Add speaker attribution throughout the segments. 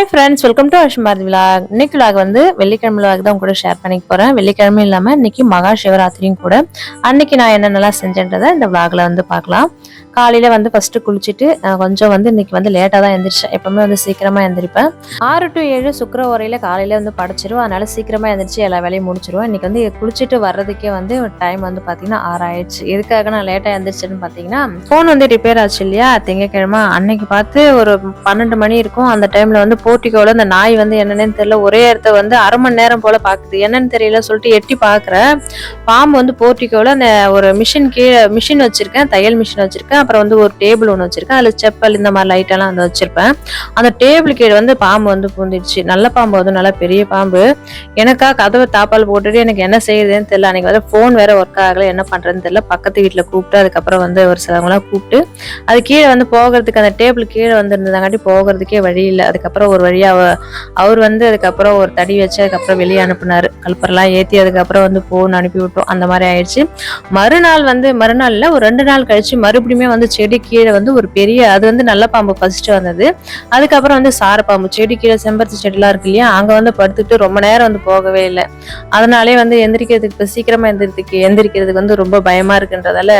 Speaker 1: Hi friends welcome to அஷ்ம் விழா விலாக் இன்னைக்கு விலாக் வந்து வெள்ளிக்கிழமை விலாக் தான் கூட ஷேர் பண்ணிக்க போறேன். வெள்ளிக்கிழமை இல்லாமல் இன்னைக்கு மகா சிவராத்திரியும் கூட. அன்னைக்கு நான் என்னென்னலாம் செஞ்சேன்றதை இந்த விலாக்ல வந்து பார்க்கலாம். காலையில் வந்து ஃபஸ்ட்டு குளிச்சுட்டு கொஞ்சம் வந்து இன்னைக்கு வந்து லேட்டாக தான் எந்திரிச்சேன். எப்பவுமே வந்து சீக்கிரமாக எந்திரிப்பேன். ஆறு டு ஏழு சுக்கர உரையில காலையில் வந்து படிச்சிருவோம் அதனால சீக்கிரமாக எந்திரிச்சு எல்லா வேலையும் முடிச்சிருவோம் இன்னைக்கு வந்து குளிச்சுட்டு வர்றதுக்கே வந்து டைம் வந்து பார்த்தீங்கன்னா ஆறாயிடுச்சு எதுக்காக நான் லேட்டாக எந்திரிச்சேன்னு பார்த்தீங்கன்னா ஃபோன் வந்து ரிப்பேர் ஆச்சு இல்லையா? திங்கக்கிழமை அன்னைக்கு பார்த்து ஒரு பன்னெண்டு மணி இருக்கும். அந்த டைமில் வந்து போர்ட்டிகோவில் அந்த நாய் வந்து என்னன்னு தெரியல. ஒரே இடத்த வந்து அரை மணி நேரம் போல் பார்க்குது என்னன்னு தெரியல சொல்லிட்டு எட்டி பார்க்குறேன் பாம்பு வந்து போர்ட்டிகோவில் அந்த ஒரு மிஷின் கீழே மிஷின் வச்சுருக்கேன். தையல் மிஷின் வச்சுருக்கேன். அப்புறம் வந்து ஒரு டேபிள் ஒன்று வச்சிருக்கேன். அதில் செப்பல் இந்த மாதிரி லைட்டெல்லாம் வந்து வச்சிருப்பேன். அந்த டேபிள் கீழே வந்து பாம்பு வந்து பூந்துடுச்சு. நல்ல பாம்பு வந்து நல்லா பெரிய பாம்பு. எனக்கா கதவை தாப்பால் போட்டுட்டு எனக்கு என்ன செய்யுதுன்னு தெரியல. அன்னைக்கு வந்து ஃபோன் வேற ஒர்க் ஆகலை. என்ன பண்ணுறதுன்னு தெரியல. பக்கத்து வீட்டில் கூப்பிட்டு அதுக்கப்புறம் வந்து ஒரு சிலவங்களாம் கூப்பிட்டு அது கீழே வந்து போகிறதுக்கு அந்த டேபிள் கீழே வந்து இருந்ததாங்காட்டி போகிறதுக்கே வழி இல்லை. அதுக்கப்புறம் ஒரு வழியாக அவர் வந்து அதுக்கப்புறம் ஒரு தடி வச்சு அதுக்கப்புறம் வெளியே அனுப்பினார். கல்பரெல்லாம் ஏற்றி அதுக்கப்புறம் வந்து போன்னு அனுப்பி விட்டோம். அந்த மாதிரி ஆயிடுச்சு. மறுநாள் வந்து மறுநாளில் ஒரு ரெண்டு நாள் கழிச்சு மறுபடியுமே வந்து செடி கீழே வந்து ஒரு பெரிய அது வந்து நல்ல பாம்பு ஃபர்ஸ்ட் வந்தது. அதுக்கப்புறம் வந்து சாரப்பாம்பு செடி கீழே செம்பருத்தி செடிலாம் இருக்கு இல்லையா அங்கே வந்து படுத்துட்டு ரொம்ப நேரம் வந்து போகவே இல்லை. அதனாலே வந்து எந்திரிக்கிறதுக்கு இப்போ சீக்கிரமாக எந்திரிக்கிறதுக்கு எந்திரிக்கிறதுக்கு வந்து ரொம்ப பயமா இருக்குன்றதால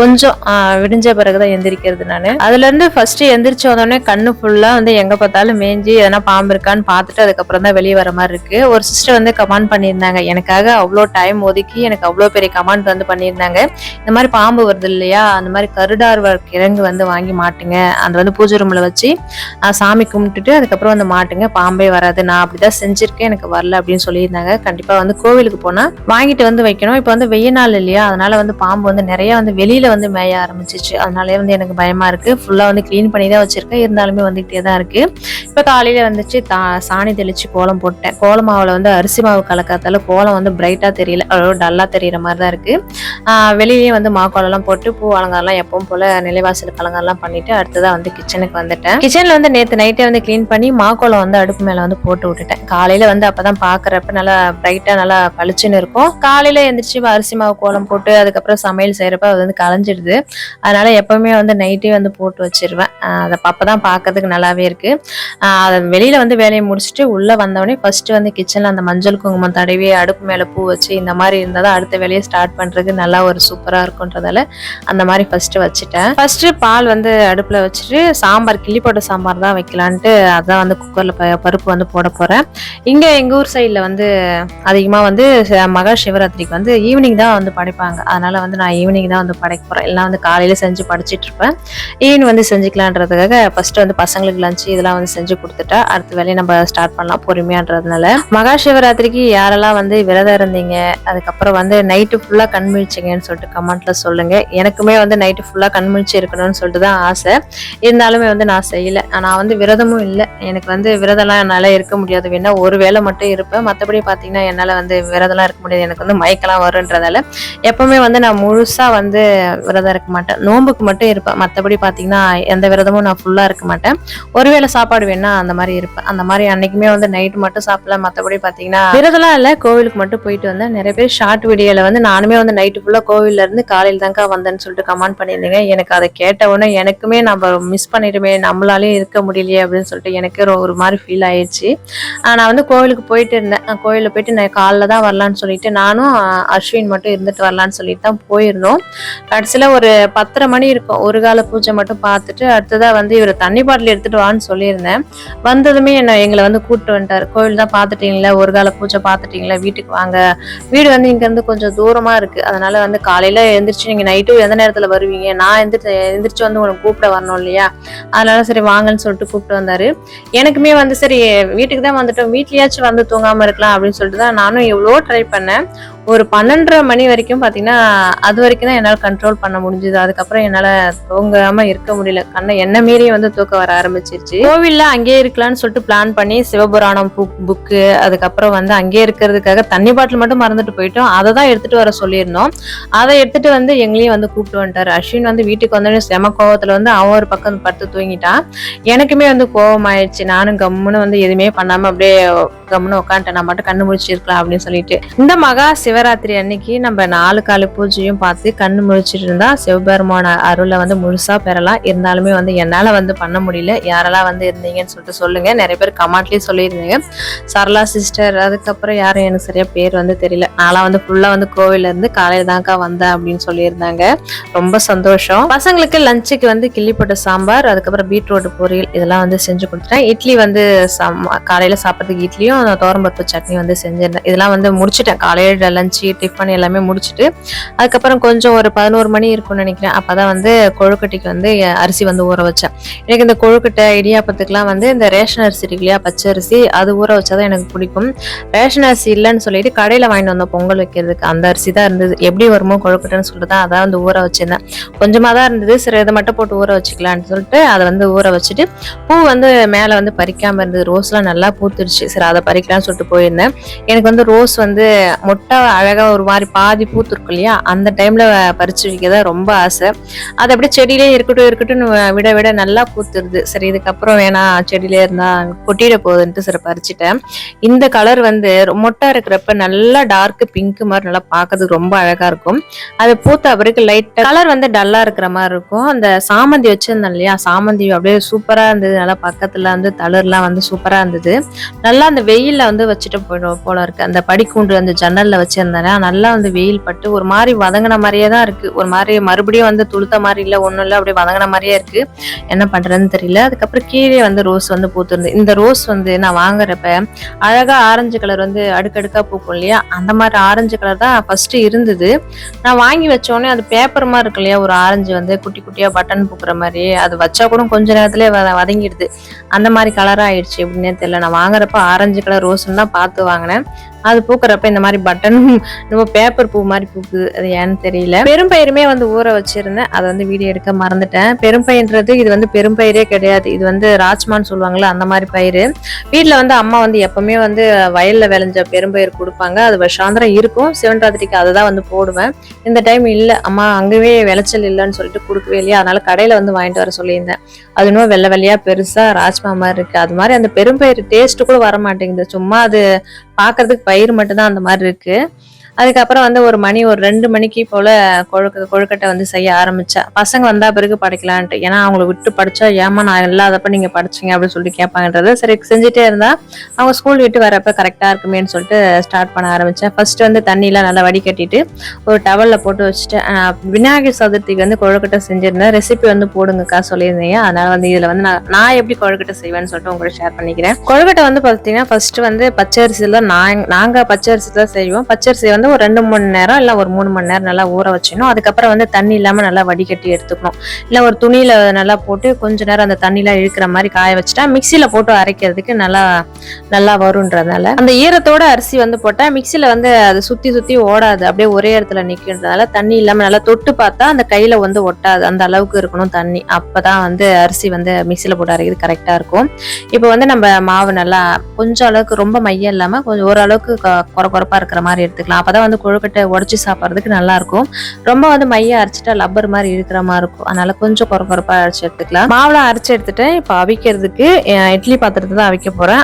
Speaker 1: கொஞ்சம் விடிஞ்ச விடிஞ்ச பிறகுதான் எந்திரிக்கிறது நான். அதுல இருந்து ஃபர்ஸ்ட் எந்திரிச்ச உடனே கண்ணு ஃபுல்லா வந்து எங்க பார்த்தாலும் மேஞ்சி எதனா பாம்பு இருக்கான்னு பார்த்துட்டு அதுக்கப்புறம் தான் வெளியே வர மாதிரி இருக்கு. ஒரு சிஸ்டர் வந்து கமெண்ட் பண்ணியிருந்தாங்க. எனக்காக அவ்வளோ டைம் ஒதுக்கி எனக்கு அவ்வளோ பெரிய கமெண்ட் வந்து பண்ணியிருந்தாங்க. இந்த மாதிரி பாம்பு வருது இல்லையா அந்த மாதிரி கருடா கருடார்வர் கிழங்கு வந்து வாங்கி மாட்டுங்க. அந்த வந்து பூஜை ரூம்ல வச்சு சாமி கும்பிட்டுட்டு அதுக்கப்புறம் வந்து மாட்டுங்க. பாம்பே வராது. நான் அப்படிதான் செஞ்சிருக்கேன். எனக்கு வரல அப்படின்னு சொல்லியிருந்தாங்க. கண்டிப்பா வந்து கோவிலுக்கு போனா வாங்கிட்டு வந்து வைக்கணும். இப்போ வந்து வெய்ய நாள் இல்லையா? அதனால வந்து பாம்பு வந்து நிறைய வந்து வெளியில வந்து மேய ஆரம்பிச்சிச்சு. அதனாலே வந்து எனக்கு பயமா இருக்கு. ஃபுல்லா வந்து க்ளீன் பண்ணி தான் வச்சிருக்கேன். இருந்தாலுமே வந்துகிட்டே தான் இருக்கு. இப்போ காலையில வந்துச்சு தா சாணி தெளிச்சு கோலம் போட்டேன். கோலம் மாவுல வந்து அரிசி மாவு கலக்காத்தால கோலம் வந்து பிரைட்டா தெரியல. அவ்வளோ டல்லா தெரியற மாதிரி தான் இருக்கு. ஆஹ் வந்து மாக்கோலம்லாம் போட்டு பூ அலங்காரம்லாம் எப்பவும் போல நிலைவாசல் கழங்கெல்லாம் பண்ணிட்டு அடுத்ததாக வந்து கிச்சனுக்கு வந்துட்டேன். கிச்சன்ல வந்து நேத்து நைட்டே வந்து க்ளீன் பண்ணி மாக்கோளம் வந்து அடுப்பு மேல வந்து போட்டு விட்டுட்டேன். காலையில வந்து அப்பதான் பாக்குறப்ப நல்லா பிரைட்டா நல்லா பளிச்சுன்னு இருக்கும். காலையில எந்திரிச்சு அரிசி மாவு கோலம் போட்டு அதுக்கப்புறம் சமையல் செய்யறப்ப அது வந்து கலைஞ்சிடுது. அதனால எப்பவுமே வந்து நைட்டே வந்து போட்டு வச்சிருவேன். அதை அதை அப்பதான் பார்க்கறதுக்கு நல்லாவே இருக்கு. அதை வெளியில வந்து வேலையை முடிச்சுட்டு உள்ள வந்தவொடனே ஃபர்ஸ்ட் வந்து கிச்சன்ல அந்த மஞ்சள் குங்குமம் தடவி அடுப்பு மேல பூ வச்சு இந்த மாதிரி இருந்தால் தான் அடுத்த வேலையை ஸ்டார்ட் பண்றதுக்கு நல்லா ஒரு சூப்பரா இருக்கும்ன்றதால அந்த மாதிரி ஃபர்ஸ்ட் வச்சுட்டேன். ஃபர்ஸ்ட் பால் வந்து அடுப்புல வச்சுட்டு சாம்பார் கிள்ளி போட்ட சாம்பார் தான் வைக்கலான்ட்டு அதான் வந்து குக்கர்ல ப- பருப்பு வந்து போட போறேன். இங்க எங்க ஊர் சைட்ல வந்து அதிகமா வந்து மகா சிவராத்திரிக்கு வந்து ஈவினிங் தான் வந்து படைப்பாங்க. அதனால வந்து நான் ஈவினிங் தான் வந்து படைக்க போறேன். எல்லாம் வந்து காலையில செஞ்சு படிச்சுட்டு இருப்பேன். ஈவினிங் வந்து செஞ்சுக்கலான்றதுக்காக ஃபர்ஸ்ட் வந்து பசங்களுக்கு லஞ்சு இதெல்லாம் வந்து செஞ்சு கொடுத்துட்டா அடுத்த வேலையை நம்ம ஸ்டார்ட் பண்ணலாம் பொறுமையான்றதுனால. மகா சிவராத்திரிக்கு யாரெல்லாம் வந்து விரதம் இருந்தீங்க அதுக்கப்புறம் வந்து நைட்டு ஃபுல்லா கண்மிழிச்சிங்கன்னு சொல்லிட்டு கமெண்ட்ல சொல்லுங்க. எனக்குமே வந்து நைட்டு ஃபுல்லா கண் கண்முழிச்சு இருக்கணும்னு சொல்லிட்டு தான் ஆசை. இருந்தாலுமே வந்து நான் செய்யல. நான் வந்து விரதமும் இல்லை. எனக்கு வந்து விரதம்லாம் என்னால் இருக்க முடியாது. வேணா ஒரு வேளை மட்டும் இருப்பேன். மற்றபடி பார்த்தீங்கன்னா என்னால் வந்து விரதம்லாம் இருக்க முடியாது. எனக்கு வந்து மயக்கெல்லாம் வருன்றதால எப்பவுமே வந்து நான் முழுசாக வந்து விரதம் இருக்க மாட்டேன். நோன்புக்கு மட்டும் இருப்பேன். மற்றபடி பார்த்தீங்கன்னா எந்த விரதமும் நான் ஃபுல்லாக இருக்க மாட்டேன். ஒருவேளை சாப்பாடு வேணா அந்த மாதிரி இருப்பேன். அந்த மாதிரி அன்னைக்குமே வந்து நைட் மட்டும் சாப்பிடலாம் மற்றபடி பார்த்தீங்கன்னா விரதம்லாம் இல்லை. கோவிலுக்கு மட்டும் போயிட்டு வந்தேன். நிறைய பேர் ஷார்ட் வீடியோவில் வந்து நானுமே வந்து நைட்டு ஃபுல்லாக கோவில்ல இருந்து காலையில் தாங்க வந்தேன்னு சொல்லிட்டு கமெண்ட் பண்ணியிருந்தீங்க. எனக்கு அதை கேட்ட உடனே எனக்குமே நம்ம மிஸ் பண்ணிடுமே நம்மளாலேயும் இருக்க முடியலையே அப்படின்னு சொல்லிட்டு எனக்கு ஒரு- ஒரு மாதிரி ஃபீல் ஆயிடுச்சு நான் வந்து கோவிலுக்கு போயிட்டு இருந்தேன். கோயிலில் போயிட்டு நான் காலைல தான் வரலான்னு சொல்லிட்டு நானும் அஸ்வின் மட்டும் இருந்துட்டு வரலான்னு சொல்லிட்டு தான் போயிருந்தோம். கடைசியில் ஒரு பத்தரை மணி இருக்கும். ஒரு கால பூஜை மட்டும் பார்த்துட்டு அடுத்ததாக வந்து இவர் தண்ணி பாட்டில் எடுத்துட்டு வான்னு சொல்லியிருந்தேன். வந்ததுமே என்ன எங்களை வந்து கூப்பிட்டு வந்துட்டார். கோவில் தான் பார்த்துட்டீங்களா? ஒரு கால பூஜை பார்த்துட்டீங்களா? வீட்டுக்கு வாங்க. வீடு வந்து இங்கேருந்து கொஞ்சம் தூரமாக இருக்குது அதனால் வந்து காலையில் எழுந்திரிச்சு நீங்கள் நைட்டும் எந்த நேரத்தில் வருவீங்க? நான் எந்திரிச்சு எந்திரிச்சு வந்து உங்களை கூப்பிட வரணும் இல்லையா? அதனால சரி வாங்கன்னு சொல்லிட்டு கூப்பிட்டு வந்தாரு. எனக்குமே வந்து சரி வீட்டுக்கு தான் வந்துட்டோம். வீட்லயாச்சும் வந்து தூங்காம இருக்கலாம் அப்படின்னு சொல்லிட்டு தான் நானும் எவ்வளோ ட்ரை பண்ணேன். ஒரு பன்னெண்டரை மணி வரைக்கும் பார்த்தீங்கன்னா அது வரைக்கும் தான் என்னால் கண்ட்ரோல் பண்ண முடிஞ்சுது. அதுக்கப்புறம் என்னால் தூங்காமல் இருக்க முடியல. கண்ணை என்ன மீறி வந்து தூக்க வர ஆரம்பிச்சிருச்சு. கோவிலில் அங்கேயே இருக்கலாம்னு சொல்லிட்டு பிளான் பண்ணி சிவபுராணம் புக்கு அதுக்கப்புறம் வந்து அங்கேயே இருக்கிறதுக்காக தண்ணி பாட்டில் மட்டும் மறந்துட்டு போயிட்டோம். அதை தான் எடுத்துகிட்டு வர சொல்லியிருந்தோம். அதை எடுத்துகிட்டு வந்து எங்களையும் வந்து கூப்பிட்டு வந்துட்டார். அஸ்வின் வந்து வீட்டுக்கு வந்தோடனே செம கோவத்தில் வந்து அவன் ஒரு பக்கம் படுத்து தூங்கிட்டான். எனக்குமே வந்து கோவம் ஆயிடுச்சு நானும் கம்முன்னு வந்து எதுவுமே பண்ணாமல் அப்படியே கம்முன்னு உட்காந்துட்டேன். நான் மட்டும் கண்ணு முடிச்சிருக்கலாம் அப்படின்னு சொல்லிட்டு. இந்த மகா சிவராத்திரி அன்னைக்கு நம்ம நாலு காலு பூஜையும் பார்த்து கண்ணு முழிச்சிட்டு இருந்தா சிவபெருமான அருளை வந்து முழுசா பெறலாம். இருந்தாலுமே வந்து என்னால வந்து பண்ண முடியல. யாரெல்லாம் வந்து இருந்தீங்கன்னு சொல்லிட்டு சொல்லுங்க. நிறைய பேர் கமெண்ட்லயும் சொல்லியிருந்தீங்க. சரளா சிஸ்டர் அதுக்கப்புறம் யாரும் எனக்கு சரியா பேர் வந்து தெரியல. நான்லாம் வந்து ஃபுல்லா வந்து கோவில இருந்து காலையில தான்க்கா வந்தேன் அப்படின்னு சொல்லியிருந்தாங்க. ரொம்ப சந்தோஷம். பசங்களுக்கு லஞ்சுக்கு வந்து கிள்ளிப்பட்ட சாம்பார் அதுக்கப்புறம் பீட்ரூட் பொரியல் இதெல்லாம் வந்து செஞ்சு கொடுத்துட்டேன். இட்லி வந்து சம்- காலையில சாப்பிட்றதுக்கு இட்லியும் தோரம்பருப்பு சட்னி வந்து செஞ்சிருந்தேன். இதெல்லாம் வந்து முடிச்சிட்டேன். காலையில லஞ்சு டிஃபன் எல்லாமே முடிச்சிட்டு அதுக்கப்புறம் கொஞ்சம் ஒரு பதினோரு மணி இருக்கும்னு நினைக்கிறேன். அப்பதான் வந்து கொழுக்கட்டைக்கு வந்து அரிசி வந்து ஊற வச்சேன். எனக்கு இந்த கொழுக்கட்டை இடியாப்பத்துக்குலாம் வந்து இந்த ரேஷன் அரிசி இருக்கு இல்லையா பச்சை அரிசி அது ஊற வச்சாதான் எனக்கு பிடிக்கும். ரேஷன் அரிசி இல்லைன்னு சொல்லிட்டு கடையில் வாங்கிட்டு வந்தோம் பொங்கல் வைக்கிறதுக்கு அந்த அரிசி தான் இருந்தது. எப்படி வருமோ கொழுக்கட்டைன்னு சொல்லிட்டு தான் அதான் வந்து ஊற வச்சிருந்தேன். கொஞ்சமாக தான் இருந்தது. சரி இதை மட்டும் போட்டு ஊற வச்சுக்கலான்னு சொல்லிட்டு அதை வந்து ஊற வச்சுட்டு பூ வந்து மேலே வந்து பறிக்காமல் இருந்தது. ரோஸ்லாம் நல்லா பூத்துருச்சு சரி அதை பறிக்கலாம்னு சொல்லிட்டு போயிருந்தேன். எனக்கு வந்து ரோஸ் வந்து மொட்டை அழகா ஒரு மாதிரி பாதி பூத்துருக்கும் இல்லையா? அந்த டைம்ல பறிச்சு தான் ரொம்ப ஆசை. அது அப்படியே செடியிலே இருக்கட்டும் இருக்கட்டும்னு விட விட நல்லா பூத்துருது. சரி இதுக்கப்புறம் வேணாம் செடியிலே இருந்தா கொட்டிட போகுதுன்ட்டு சரி பறிச்சுட்டேன். இந்த கலர் வந்து மொட்டை இருக்கிறப்ப நல்லா டார்க் பிங்க் மாதிரி நல்லா பார்க்கறதுக்கு ரொம்ப அழகா இருக்கும். அது பூத்த பிறகு லைட்டா கலர் வந்து டல்லா இருக்கிற மாதிரி இருக்கும். அந்த சாமந்தி வச்சிருந்தேன் இல்லையா? சாமந்தி அப்படியே சூப்பரா இருந்தது. நல்லா பக்கத்துல வந்து தளர்லாம் வந்து சூப்பரா இருந்தது. நல்லா அந்த வெயிலில் வந்து வச்சுட்டு போயிடும் போல இருக்கு. அந்த படிக்கூண்டு அந்த ஜன்னல்ல வச்சிருந்தேன்னா நல்லா வந்து வெயில் பட்டு ஒரு மாதிரி வதங்கின மாதிரியே தான் இருக்கு. ஒரு மாதிரி மறுபடியும் வந்து துளுத்த மாதிரி இல்லை ஒன்றும் இல்லை அப்படியே வதங்கின மாதிரியே இருக்கு. என்ன பண்றதுன்னு தெரியல. அதுக்கப்புறம் கீழே வந்து ரோஸ் வந்து பூத்துருந்து இந்த ரோஸ் வந்து நான் வாங்குறப்ப அழகா ஆரஞ்சு கலர் வந்து அடுக்கடுக்கா பூக்கும் இல்லையா? அந்த மாதிரி ஆரஞ்சு கலர் தான் ஃபர்ஸ்ட் இருந்தது. நான் வாங்கி வச்ச உடனே அது பேப்பர் மாதிரி இருக்கு இல்லையா? ஒரு ஆரஞ்சு வந்து குட்டி குட்டியா பட்டன் பூக்குற மாதிரி அது வச்சா கூட கொஞ்ச நேரத்திலே வ- வதங்கிடுது. அந்த மாதிரி கலராக ஆயிடுச்சு. எப்படின்னே தெரியல. நான் வாங்குறப்ப ஆரஞ்சு கலர் ரோஸ்ன்னு தான் பார்த்து வாங்கினேன். அது பூக்கிறப்ப இந்த மாதிரி பட்டன் நம்ம பேப்பர் பூ மாதிரி பூக்குது. அது ஏன்னு தெரியல. பெரும்பயிறுமே வந்து ஊற வச்சிருந்தேன். அதை வந்து வீடியோ எடுக்க மறந்துட்டேன். பெரும்பயின்றது இது வந்து பெரும்பயிரே கிடையாது. இது வந்து ராஜ்மான்னு சொல்லுவாங்கல்ல அந்த மாதிரி பயிறு வீட்டில் வந்து அம்மா வந்து எப்பவுமே வந்து வயலில் விளைஞ்ச பெரும்பயிர் கொடுப்பாங்க. அது வருஷாந்திரம் இருக்கும். சிவன்ராத்திரிக்கு அதை தான் வந்து போடுவேன். இந்த டைம் இல்லை. அம்மா அங்கேயே விளைச்சல் இல்லைன்னு சொல்லிட்டு கொடுக்கவே இல்லையா? அதனால கடையில் வந்து வாங்கிட்டு வர சொல்லியிருந்தேன். அது இன்னும் வெள்ளை வெள்ளையாக பெருசாக ராஜ்மா மாதிரி இருக்குது அது மாதிரி அந்த பெரும்பயிர் டேஸ்ட்டு கூட வர மாட்டேங்குது சும்மா அது பாக்குறதுக்கு பயிர் மட்டும்தான் அந்த மாதிரி இருக்கு. அதுக்கப்புறம் வந்து ஒரு மணி ஒரு ரெண்டு மணிக்கு போல கொழுக்க கொழுக்கட்டை வந்து செய்ய ஆரம்பித்தேன் பசங்க வந்தா பிறகு படிக்கலான்ட்டு. ஏன்னா அவங்கள விட்டு படிச்சா ஏமா நான் இல்லாதப்ப நீங்க படிச்சீங்க அப்படின்னு சொல்லிட்டு கேட்பாங்கன்றது சரி செஞ்சுட்டே இருந்தா அவங்க ஸ்கூல் விட்டு வரப்ப கரெக்டா இருக்குமேன்னு சொல்லிட்டு ஸ்டார்ட் பண்ண ஆரம்பிச்சேன். ஃபர்ஸ்ட் வந்து தண்ணியெல்லாம் நல்லா வடிகட்டிட்டு ஒரு டவல்ல போட்டு வச்சுட்டு விநாயகர் சதுர்த்திக்கு வந்து கொழுக்கட்டை செஞ்சிருந்தேன். ரெசிபி வந்து போடுங்கக்கா சொல்லியிருந்தீங்க. அதனால வந்து இதுல வந்து நான் நான் எப்படி கொழுக்கட்டை செய்வேன்னு சொல்லிட்டு உங்களோட ஷேர் பண்ணிக்கிறேன். கொழுக்கட்டை வந்து பார்த்தீங்கன்னா ஃபர்ஸ்ட் வந்து பச்சரிசியில் நாங்கள் நாங்க பச்சரிசி தான் செய்வோம். பச்சரிசி வந்து ஒரு ரெண்டு மணி நேரம் இல்லை ஒரு மூணு மணி நேரம் நல்லா ஊற வச்சிடணும். அதுக்கப்புறம் வந்து தண்ணி இல்லாம நல்லா வடிகட்டி எடுத்துக்கணும். இல்லை ஒரு துணியில நல்லா போட்டு கொஞ்ச நேரம் அந்த தண்ணிலாம் இழுக்கிற மாதிரி காய வச்சுட்டா மிக்சியில போட்டு அரைக்கிறதுக்கு நல்லா நல்லா வரும்ன்றதுனால. அந்த ஈரத்தோட அரிசி வந்து போட்டால் மிக்சியில வந்து அது சுற்றி சுற்றி ஓடாது. அப்படியே ஒரே இடத்துல நிற்கின்றதுனால தண்ணி இல்லாமல் நல்லா தொட்டு பார்த்தா அந்த கையில் வந்து ஒட்டாது. அந்த அளவுக்கு இருக்கணும் தண்ணி. அப்போ தான் வந்து அரிசி வந்து மிக்சியில் போட்டு அரைக்கிறது கரெக்டாக இருக்கும். இப்போ வந்து நம்ம மாவு நல்லா கொஞ்சம் அளவுக்கு ரொம்ப மையம் இல்லாம கொஞ்சம் ஓரளவுக்கு குறை கொர கொரப்பா இருக்கிற மாதிரி எடுத்துக்கலாம். அப்போதான் வந்து கொழுக்கட்டை உடச்சி சாப்பிட்றதுக்கு நல்லா இருக்கும் ரொம்ப வந்து மையம் அரைச்சிட்டா லப்பர் மாதிரி இருக்கிற மாதிரி இருக்கும். அதனால கொஞ்சம் கொர கொரப்பா அரைச்சி எடுத்துக்கலாம். மாவுலாம் அரைச்சி எடுத்துட்டேன். இப்போ அவிக்கிறதுக்கு இட்லி பாத்திரத்தை தான் அவிக்க போகிறேன்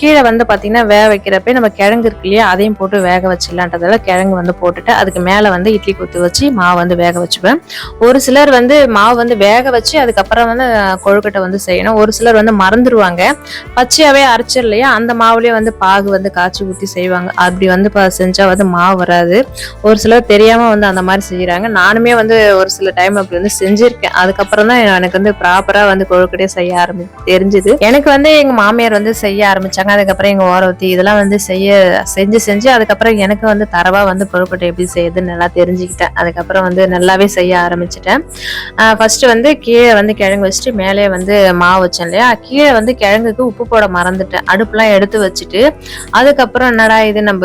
Speaker 1: கீழே வந்து பார்த்தீங்கன்னா வேக வைக்கிறப்ப நம்ம கிழங்கு இருக்கு இல்லையா அதையும் போட்டு வேக வச்சிடலான்றதால கிழங்கு வந்து போட்டுட்டு அதுக்கு மேலே வந்து இட்லி குத்து வச்சு மாவு வந்து வேக வச்சுப்பேன். ஒரு சிலர் வந்து மாவு வந்து வேக வச்சு அதுக்கப்புறம் வந்து கொழுக்கட்டை வந்து செய்யணும். ஒரு சிலர் வந்து மறந்துடுவாங்க பச்சையாகவே அரைச்சிடலையா அந்த மாவுலேயே வந்து பாகு வந்து காய்ச்சி ஊற்றி செய்வாங்க. அப்படி வந்து செஞ்சால் வந்து மாவு வராது. ஒரு சிலர் தெரியாம வந்து அந்த மாதிரி செய்யறாங்க நானுமே வந்து ஒரு சில டைம் அப்படி வந்து செஞ்சிருக்கேன். அதுக்கப்புறம் தான் எனக்கு வந்து ப்ராப்பரா வந்து கொழுக்கட்டையே செய்ய ஆரம்பி தெரிஞ்சுது. எனக்கு வந்து எங்க மாமியார் வந்து செய்ய ஆரம்பிச்சாங்க. அதுக்கப்புறம் எங்க ஓரவத்தி இதெல்லாம் வந்து செய்ய செஞ்சு செஞ்சு அதுக்கப்புறம் எனக்கு வந்து தரவா வந்து கொழுக்கட்டை எப்படி செய்யுதுன்னு நல்லா தெரிஞ்சுக்கிட்டேன். அதுக்கப்புறம் வந்து நல்லாவே செய்ய ஆரம்பிச்சிட்டேன். ஃபர்ஸ்ட் வந்து கீழே வந்து கிழங்கு வச்சுட்டு மேலே வந்து மாவு வச்சேன் இல்லையா? கீழே வந்து கிழங்குக்கு உப்பு போட மறந்துட்டேன். அடுப்புலாம் எடுத்து வச்சுட்டு அதுக்கப்புறம் என்னடா இது நம்ம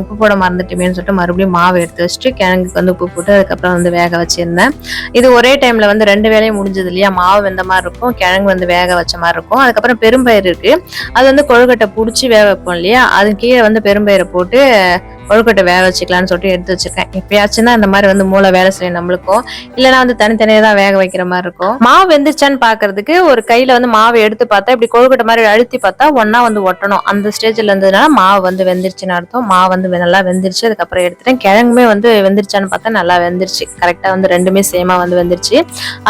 Speaker 1: உப்பு போட மறந்துட்டுமேன்னு சொல்லிட்டு மறுபடியும் மாவு எடுத்து வச்சுட்டு கிழங்குக்கு வந்து உப்பு போட்டு அதுக்கப்புறம் வந்து வேக வச்சிருந்தேன். இது ஒரே டைம்ல வந்து ரெண்டு வேலையும் முடிஞ்சது இல்லையா? மாவு வெந்த மாதிரி இருக்கும் கிழங்கு வந்து வேக வச்ச மாதிரி இருக்கும். அதுக்கப்புறம் பெரும்பயிறு இருக்கு. அது வந்து கொழுக்கட்டை பிடிச்சி வேக வைப்போம் இல்லையா? அது கீழே வந்து பெரும்பயிரை போட்டு கொழுக்கட்டை வேக வச்சுக்கலாம்னு சொல்லிட்டு எடுத்து வச்சிருக்கேன். எப்பயாச்சும் தான் இந்த மாதிரி வந்து மூளை வேலை செய்யும் நம்மளுக்கும். இல்லைன்னா வந்து தனித்தனியாக தான் வேக வைக்கிற மாதிரி இருக்கும். மாவு வெந்துச்சான்னு பாக்குறதுக்கு ஒரு கையில வந்து மாவை எடுத்து பார்த்தா இப்படி கொழுக்கட்டை மாதிரி அழுத்தி பார்த்தா ஒன்னா வந்து ஒட்டணும். அந்த ஸ்டேஜ்ல இருந்ததுனால மாவு வந்து வெந்துருச்சுன்னு அர்த்தம். மாவு வந்து நல்லா வெந்துருச்சு. அதுக்கப்புறம் எடுத்துட்டேன். கிழங்குமே வந்து வெந்துருச்சான்னு பார்த்தா நல்லா வெந்துருச்சு. கரெக்டா வந்து ரெண்டுமே சேமா வந்து வெந்துருச்சு.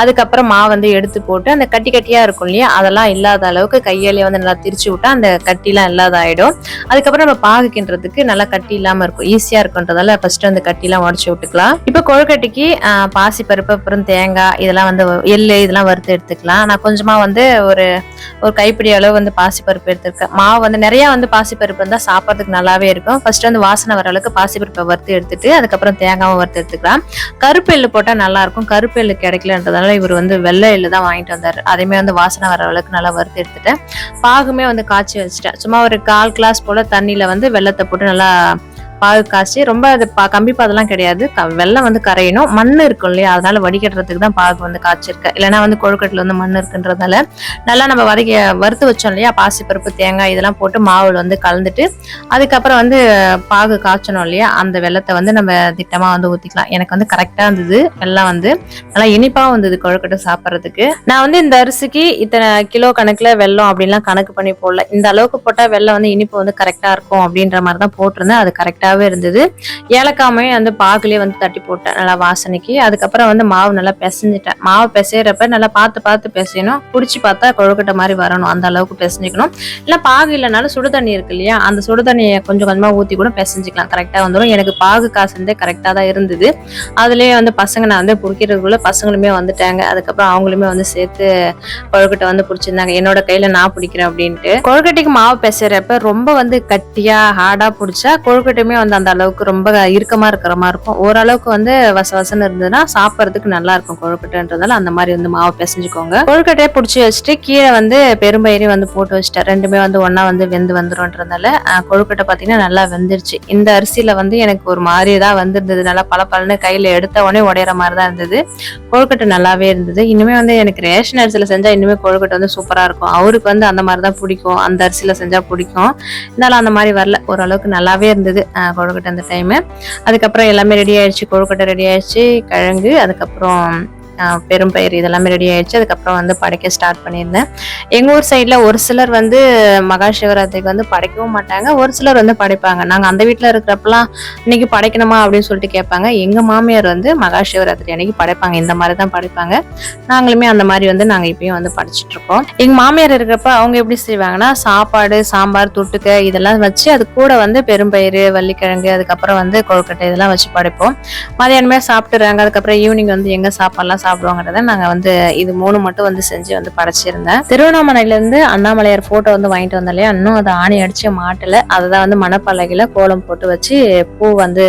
Speaker 1: அதுக்கப்புறம் மாவு வந்து எடுத்து போட்டு அந்த கட்டி கட்டியா இருக்கும் இல்லையா அதெல்லாம் இல்லாத அளவுக்கு கையாலேயே வந்து நல்லா திரிச்சு விட்டா அந்த கட்டிலாம் இல்லாத ஆயிடும் அதுக்கப்புறம் நம்ம பாகுக்கின்றதுக்கு நல்லா கட்டி இல்லாம இருக்கும் ஈஸியா இருக்குன்றதால ஃபர்ஸ்ட் அந்த கட்டிலாம் உடச்சி விட்டுக்கலாம். இப்போ கொழுக்கட்டைக்கு பாசி பருப்பு அப்புறம் தேங்காய் இதெல்லாம் வந்து எள்ளு இதெல்லாம் வறுத்து எடுத்துக்கலாம். நான் கொஞ்சமா வந்து ஒரு ஒரு கைப்பிடி அளவு வந்து பாசி பருப்பு எடுத்திருக்கேன். மாவு வந்து நிறைய வந்து பாசி பருப்பு இருந்தால் சாப்பிட்றதுக்கு நல்லாவே இருக்கும். ஃபர்ஸ்ட் வந்து வாசனை வர அளவுக்கு பாசி பருப்பை வறுத்து எடுத்துட்டு அதுக்கப்புறம் தேங்காவும் வறுத்து எடுத்துக்கலாம். கருப்பு எள்ளு போட்டால் நல்லா இருக்கும். கருப்பு எள்ளு கிடைக்கலன்றதுனால இவர் வந்து வெள்ளை எள்ளு தான் வாங்கிட்டு வந்தார். அதையுமே வந்து வாசனை வர அளவுக்கு நல்லா வறுத்து எடுத்துட்டேன். பாகுமே வந்து காய்ச்சி வச்சுட்டேன். சும்மா ஒரு கால் கிளாஸ் போல தண்ணியில வந்து வெள்ளத்தை போட்டு நல்லா பாகு காய்ச்சி ரொம்ப அது பா கம்பி பாதெல்லாம் கிடையாது. க- வெள்ளம் வந்து கரையணும். மண் இருக்கும் இல்லையா? அதனால வடிகட்டுறதுக்கு தான் பாகு வந்து காய்ச்சிருக்கேன் இல்லைனா வந்து கொழுக்கட்டில் வந்து மண் இருக்குன்றதால நல்லா நம்ம வதக்கி வறுத்து வச்சோம் இல்லையா? பாசிப்பருப்பு தேங்காய் இதெல்லாம் போட்டு மாவுல வந்து கலந்துட்டு அதுக்கப்புறம் வந்து பாகு காய்ச்சணும் இல்லையா? அந்த வெள்ளத்தை வந்து நம்ம திட்டமாக வந்து ஊற்றிக்கலாம் எனக்கு வந்து கரெக்டாக இருந்தது. வெள்ளம் வந்து நல்லா இனிப்பாக இருந்தது கொழுக்கட்டை சாப்பிட்றதுக்கு. நான் வந்து இந்த அரிசிக்கு இத்தனை கிலோ கணக்கில் வெல்லம் அப்படின்லாம் கணக்கு பண்ணி போடல. இந்த அளவுக்கு போட்டால் வெள்ளம் வந்து இனிப்பு வந்து கரெக்டாக இருக்கும் அப்படின்ற மாதிரி தான் போட்டிருந்தேன். அது கரெக்டாக கரெக்டாகவே இருந்தது. ஏலக்காமையும் வந்து பாகுலயே வந்து தட்டி போட்டேன். நல்லா வாசனைக்கு. அதுக்கப்புறம் வந்து மாவு நல்லா பிசைஞ்சிட்டேன். மாவு பிசைகிறப்ப நல்லா பார்த்து பார்த்து பிசையணும். பிடிச்சி பார்த்தா கொழுக்கட்டை மாதிரி வரணும். அந்த அளவுக்கு பிசைஞ்சிக்கணும். இல்லை பாகு இல்லைனாலும் சுடு தண்ணி இருக்கு இல்லையா? அந்த சுடு தண்ணியை கொஞ்சம் கொஞ்சமாக ஊற்றி கூட பிசைஞ்சிக்கலாம். கரெக்டாக வந்துடும் எனக்கு பாகு காசு வந்து கரெக்டாக தான் இருந்தது. அதுலேயே வந்து பசங்க நான் வந்து பிடிக்கிறதுக்குள்ள பசங்களுமே வந்துட்டாங்க. அதுக்கப்புறம் அவங்களுமே வந்து சேர்த்து கொழுக்கட்டை வந்து பிடிச்சிருந்தாங்க. என்னோட கையில் நான் பிடிக்கிறேன் அப்படின்ட்டு. கொழுக்கட்டைக்கு மாவு பிசைறப்ப ரொம்ப வந்து கட்டியாக ஹார்டாக பிடிச்சா கொழுக்கட்டையுமே வந்து அந்த அளவுக்கு ரொம்ப இறுக்கமா இருக்கிற மாதிரி இருக்கும். ஓரளவுக்கு வந்து வச வசன்னு இருந்ததுன்னா சாப்பிட்றதுக்கு நல்லா இருக்கும் கொழுக்கட்டைன்றதால அந்த மாதிரி வந்து மாவு பிசைஞ்சுக்கோங்க. கொழுக்கட்டையை பிடிச்சி வச்சுட்டு கீழே வந்து பெரும்பயிரையும் வந்து போட்டு வச்சுட்டேன். ரெண்டுமே வந்து ஒன்றா வந்து வெந்து வந்துரும்ன்றதால கொழுக்கட்டை பார்த்தீங்கன்னா நல்லா வெந்துருச்சு. இந்த அரிசியில வந்து எனக்கு ஒரு மாதிரி தான் வந்திருந்தது. நல்லா பல கையில எடுத்த உடனே உடையிற மாதிரி தான் இருந்தது. கொழுக்கட்டை நல்லாவே இருந்தது. இனிமே வந்து எனக்கு ரேஷன் அரிசியில செஞ்சா இனிமே கொழுக்கட்டை வந்து சூப்பரா இருக்கும். அவருக்கு வந்து அந்த மாதிரி தான் பிடிக்கும். அந்த அரிசியில செஞ்சா பிடிக்கும். இருந்தாலும் அந்த மாதிரி வரல. ஓரளவுக்கு நல்லாவே இருந்தது. கொழுக்கட்டை அந்த டைமு அதுக்கப்புறம் எல்லாமே ரெடி ஆயிடுச்சு. கொழுக்கட்டை ரெடி ஆயிடுச்சு கிழங்கு அதுக்கப்புறம் பெரும் பெரும்பயிறு இதெல்லாமே ரெடி ஆயிடுச்சு. அதுக்கப்புறம் வந்து படைக்க ஸ்டார்ட் பண்ணியிருந்தேன். எங்க ஊர் சைட்ல ஒரு சிலர் வந்து மகா சிவராத்திரிக்கு வந்து படைக்கவும் மாட்டாங்க. ஒரு சிலர் வந்து படைப்பாங்க. நாங்க அந்த வீட்டில் இருக்கிறப்பெல்லாம் இன்னைக்கு படைக்கணுமா அப்படின்னு சொல்லிட்டு கேட்பாங்க. எங்க மாமியார் வந்து மகா சிவராத்திரி அன்னைக்கு படைப்பாங்க. இந்த மாதிரி தான் படைப்பாங்க. நாங்களுமே அந்த மாதிரி வந்து நாங்க இப்பயும் வந்து படிச்சுட்டு இருக்கோம். எங்க மாமியார் இருக்கிறப்ப அவங்க எப்படி செய்வாங்கன்னா சாப்பாடு சாம்பார் தொட்டுக்க இதெல்லாம் வச்சு அது கூட வந்து பெரும்பயிறு வள்ளிக்கிழங்கு அதுக்கப்புறம் வந்து கொழுக்கட்டை இதெல்லாம் வச்சு படைப்போம். மதியானமே சாப்பிட்டுறாங்க. அதுக்கப்புறம் ஈவினிங் வந்து எங்க சாப்பாடுலாம் சாப்பிடுவாங்கிறத நாங்க வந்து இது மூணு மட்டும் வந்து செஞ்சு வந்து படைச்சிருந்தேன். திருவண்ணாமலையில இருந்து அண்ணாமலையார் போட்டோ வந்து வாங்கிட்டு வந்தாலே இல்லையா இன்னும் அதை ஆணி அடிச்சு மாட்டல அதுதான் வந்து மணப்பலகையில கோலம் போட்டு வச்சு பூ வந்து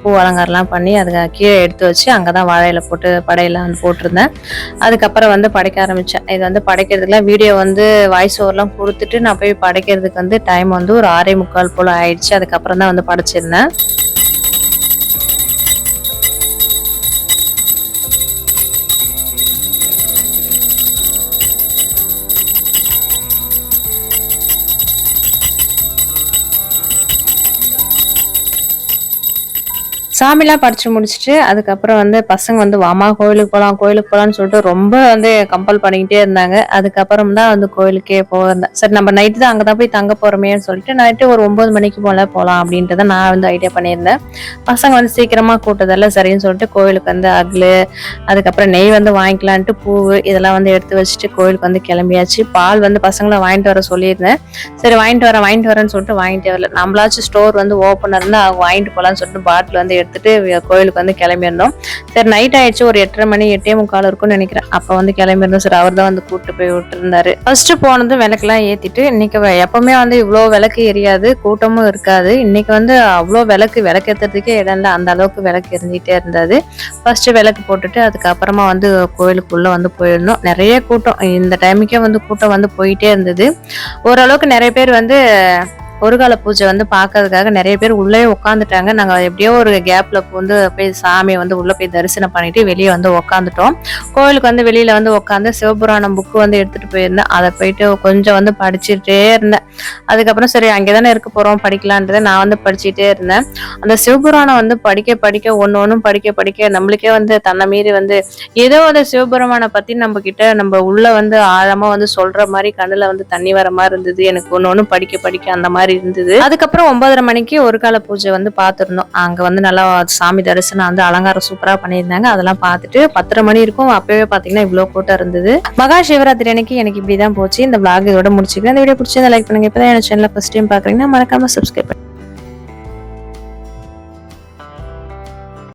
Speaker 1: பூ அலங்காரம்லாம் பண்ணி அதுக்கு கீழே எடுத்து வச்சு அங்கே தான் வாழையில போட்டு படையெல்லாம் வந்து போட்டிருந்தேன். அதுக்கப்புறம் வந்து படைக்க ஆரம்பித்தேன் இது வந்து படைக்கிறதுக்குலாம் வீடியோ வந்து வாய்ஸ் ஓவர்லாம் கொடுத்துட்டு நான் போய் படைக்கிறதுக்கு வந்து டைம் வந்து ஒரு ஆறே முக்கால் போல் ஆயிடுச்சு. அதுக்கப்புறம் தான் வந்து படைச்சிருந்தேன். சாமிலாம் படிச்சு முடிச்சுட்டு அதுக்கப்புறம் வந்து பசங்க வந்து வாமா கோயிலுக்கு போகலாம் கோயிலுக்கு போகலான்னு சொல்லிட்டு ரொம்ப வந்து கம்பல் பண்ணிக்கிட்டே இருந்தாங்க. அதுக்கப்புறம் தான் வந்து கோயிலுக்கே போயிருந்தேன் சரி நம்ம நைட்டு தான் அங்கே தான் போய் தங்க போகிறோமேன்னு சொல்லிட்டு நைட்டு ஒரு ஒம்பது மணிக்கு போல போகலாம் அப்படின்ட்டு தான் நான் வந்து ஐடியா பண்ணியிருந்தேன். பசங்க வந்து சீக்கிரமாக கூட்டதெல்லாம் சரின்னு சொல்லிட்டு கோயிலுக்கு வந்து அகலு அதுக்கப்புறம் நெய் வந்து வாங்கிக்கலான்ட்டு பூவு இதெல்லாம் வந்து எடுத்து வச்சுட்டு கோயிலுக்கு வந்து கிளம்பியாச்சு. பால் வந்து பசங்களை வாங்கிட்டு வர சொல்லியிருந்தேன். சரி வாங்கிட்டு வரேன் வாங்கிட்டு வரேன்னு சொல்லிட்டு வாங்கிட்டு வரல. நம்மளாச்சும் ஸ்டோர் வந்து ஓப்பன் இருந்தால் வாங்கிட்டு போகலான்னு சொல்லிட்டு பாட்டில் வந்து எடுத்துட்டு கோயிலுக்கு வந்து கிளம்பியிருந்தோம். சரி நைட் ஆயிடுச்சு. ஒரு எட்டரை மணி எட்டே முக்கால் இருக்கும்னு நினைக்கிறேன். அப்போ வந்து கிளம்பியிருந்தோம். சரி அவர் தான் வந்து கூப்பிட்டு போய் விட்டுருந்தாரு. ஃபர்ஸ்ட் போனதும் விளக்கெல்லாம் ஏற்றிட்டு இன்னைக்கு எப்பவுமே வந்து இவ்வளோ விளக்கு எரியாது கூட்டமும் இருக்காது. இன்னைக்கு வந்து அவ்வளோ விளக்கு விளக்கு ஏற்றுறதுக்கே இடம் இல்லை. அந்த அளவுக்கு விளக்கு எரிஞ்சிட்டே இருந்தது ஃபர்ஸ்ட் விளக்கு போட்டுட்டு அதுக்கப்புறமா வந்து கோயிலுக்குள்ளே வந்து போயிருந்தோம். நிறைய கூட்டம். இந்த டைமுக்கே வந்து கூட்டம் வந்து போயிட்டே இருந்தது. ஓரளவுக்கு நிறைய பேர் வந்து ஒரு கால பூஜை வந்து பார்க்கறதுக்காக நிறைய பேர் உள்ளே உட்காந்துட்டாங்க நாங்கள் எப்படியோ ஒரு கேப்பில் வந்து போய் சாமியை வந்து உள்ளே போய் தரிசனம் பண்ணிட்டு வெளியே வந்து உட்காந்துட்டோம் கோயிலுக்கு வந்து வெளியில் வந்து உட்காந்து சிவபுராணம் புக்கு வந்து எடுத்துகிட்டு போயிருந்தேன். அதை போயிட்டு கொஞ்சம் வந்து படிச்சுட்டே இருந்தேன். அதுக்கப்புறம் சரி அங்கே தானே இருக்க போகிறோம் படிக்கலான்றதை நான் வந்து படிச்சுட்டே இருந்தேன். அந்த சிவபுராணம் வந்து படிக்க படிக்க ஒன்று ஒன்றும் படிக்க படிக்க நம்மளுக்கே வந்து தன்னை மீறி வந்து ஏதோ அந்த சிவபெருமானை பற்றி நம்ம கிட்ட நம்ம உள்ள வந்து ஆழமாக வந்து சொல்கிற மாதிரி கண்ணில் வந்து தண்ணி வர மாதிரி இருந்தது. எனக்கு ஒன்று ஒன்றும் படிக்க படிக்க அந்த மாதிரி இருந்தது. அதுக்கப்புறம் ஒன்பதரை மணிக்கு ஒரு கால பூஜை வந்து பார்த்துருந்தோம். அங்க வந்து நல்லா சாமி தரிசனம் வந்து அலங்காரம் சூப்பரா பண்ணியிருந்தாங்க. அதெல்லாம் பார்த்துட்டு பத்தரை மணி இருக்கும். அப்பவே பாத்தீங்கன்னா இவ்வளவு கூட்டம் இருந்தது. மகா சிவராத்திரி அன்னைக்கு எனக்கு இப்படிதான் போச்சு. இந்த vlog இதோட முடிச்சுக்கிறேன். இந்த வீடியோ பிடிச்சிருந்தா லைக் பண்ணுங்க. இப்பதான் என் சேனல் ஃபர்ஸ்ட் டைம் பாக்குறீங்கன்னா மறக்காம சப்ஸ்கிரைப் பண்ணுங்க